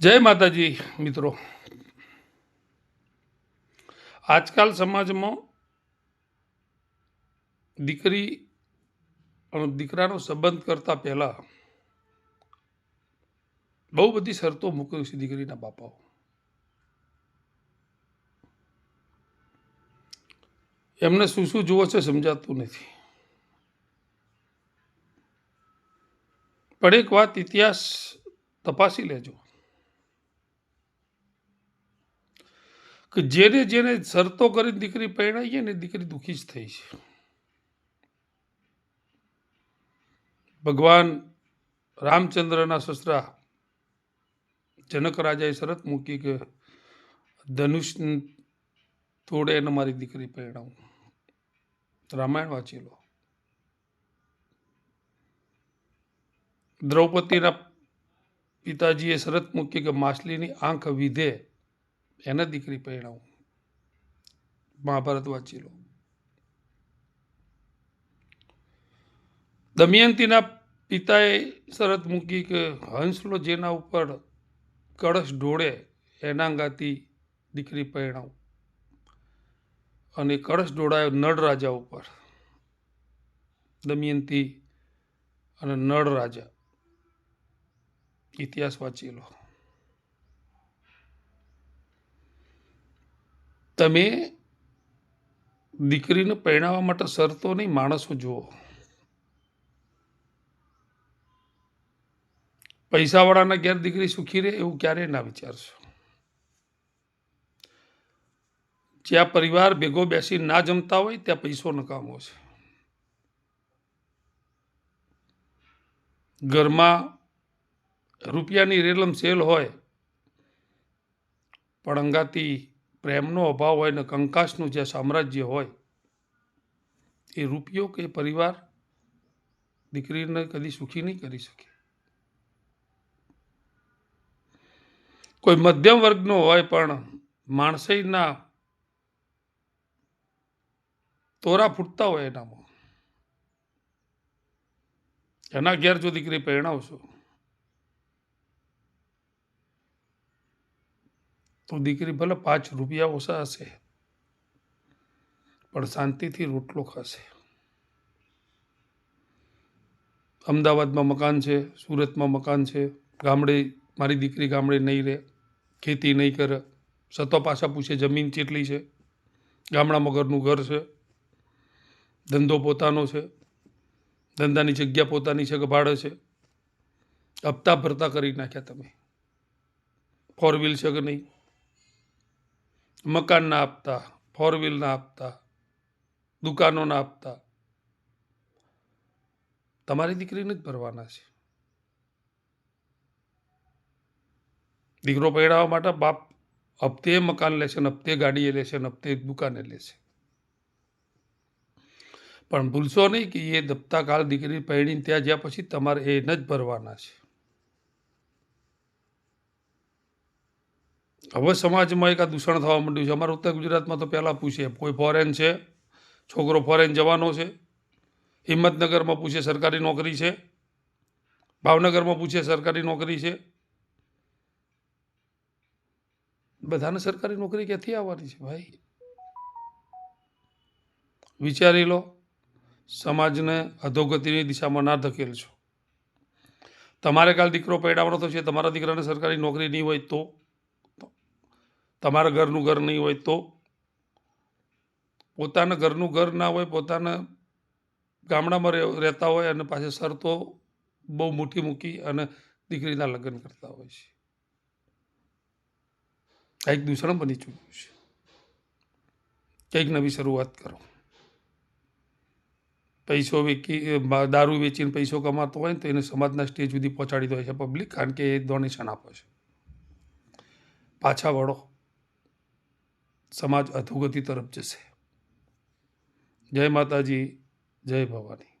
જય માતાજી, મિત્રો. આજકાલ સમાજમાં દીકરી અને દીકરાનો સંબંધ કરતા પહેલા બહુ બધી શરતો મૂકી છે દીકરીના બાપાઓ. એમને શું શું જુઓ છે સમજાતું નથી. પણ એક વાત ઇતિહાસ તપાસી લેજો. કે જેને જેને શરતો કરીને દીકરી પરણાઈ છે ને દીકરી દુઃખી જ થઈ છે. ભગવાન રામચંદ્રના સસરા જનક રાજાએ શરત મૂકી કે ધનુષ તોડે એને મારી દીકરી પરણાવું. રામાયણ વાંચી લો. દ્રૌપદીના પિતાજીએ શરત મૂકી કે માછલીની આંખ વિધે એને દીકરી પરણાવું. મહાભારત વાંચી લો દમયંતીના પિતાએ શરત મૂકી કે હંસલો જેના ઉપર કળશ ઢોળે, એના ગાતી દીકરી પરણાવું. અને કળશ ઢોળાયો નળ રાજા ઉપર. દમયંતી અને નળ રાજા. ઇતિહાસ વાંચી લો તમે દીકરીને પરણાવવા માટે શરતો નહીં, માણસો જુઓ. પૈસાવાળાના ઘેર દીકરી સુખી રહે એવું ક્યારેય ના વિચારશો. જ્યાં પરિવાર ભેગો બેસી ના જમતા હોય, ત્યાં પૈસો નકામો છે. ઘરમાં રૂપિયાની રેલમ સેલ હોય, પણ અંગાતી પ્રેમનો અભાવ હોય ને કંકાસનું જે સામ્રાજ્ય હોય, એ રૂપિયો કે પરિવાર દીકરીને કદી સુખી નહીં કરી શકે. કોઈ મધ્યમ વર્ગનો હોય પણ માણસઈના તોરા ફૂટતા હોય એનામાં. એના ઘેર જો દીકરી પરણાવશો તો દીકરી ભલે પાંચ રૂપિયા ઓછા હશે, પણ શાંતિથી રોટલો ખાશે. અમદાવાદમાં મકાન છે, સુરતમાં મકાન છે, ગામડે, મારી દીકરી ગામડે નહીં રહે, ખેતી નહીં કરે, સતો પાછા પૂછે જમીન કેટલી છે ગામડામાં ઘરનું ઘર છે, ધંધો પોતાનો છે, ધંધાની જગ્યા પોતાની છે કે ભાડે છે. હપ્તા ભરતા કરી નાખ્યા તમે. ફોર વ્હીલ છે કે નહીં? મકાનના આપતા ફોર વ્હીલના આપતા દુકાનોના આપતા. તમારી દીકરીને જ ભરવાના છે. દીકરો પહેરાવવા માટે બાપ હપ્તે મકાન લેશે ને હપ્તે ગાડીએ લેશે ને હપ્તે દુકાને લેશે પણ ભૂલશો નહીં કે એ દપ્તાકાળ કાળ દીકરી પહેરીને ત્યાં જ્યાં પછી તમારે એને જ ભરવાના છે. હવે સમાજમાં એક આ દૂષણ થવા માંડ્યું છે. અમારા ઉત્તર ગુજરાતમાં તો પહેલાં પૂછે, કોઈ ફોરેન છે? છોકરો ફોરેન જવાનો છે? હિંમતનગરમાં પૂછે, સરકારી નોકરી છે? ભાવનગરમાં પૂછે, સરકારી નોકરી છે? બધાને સરકારી નોકરી ક્યાંથી આવવાની છે ભાઈ? વિચારી લો, સમાજને અધોગતિની દિશામાં ના ધકેલશો તમારે કાલ દીકરો પેડાવાનો છે તમારા દીકરાને સરકારી નોકરી નહીં હોય તો? તમારા ઘરનું ઘર નહીં હોય તો પોતાના ઘરનું ઘર ના હોય, પોતાના ગામડામાં રહેતા હોય અને પાછી શરતો બહુ મોટી મૂકી અને દીકરીના લગ્ન કરતા હોય છે. કંઈક દૂષણ બની ચૂક્યું છે. કંઈક નવી શરૂઆત કરો. પૈસો વેચી દારૂ વેચીને પૈસો કમાતો હોય ને તો એને સમાજના સ્ટેજ સુધી પહોંચાડી દે છે પબ્લિક કારણ કે એ ડોનેશન આપે છે. પાછા વળો. સમાજ અધોગતિ તરફ જશે. જય માતાજી જય ભવાની.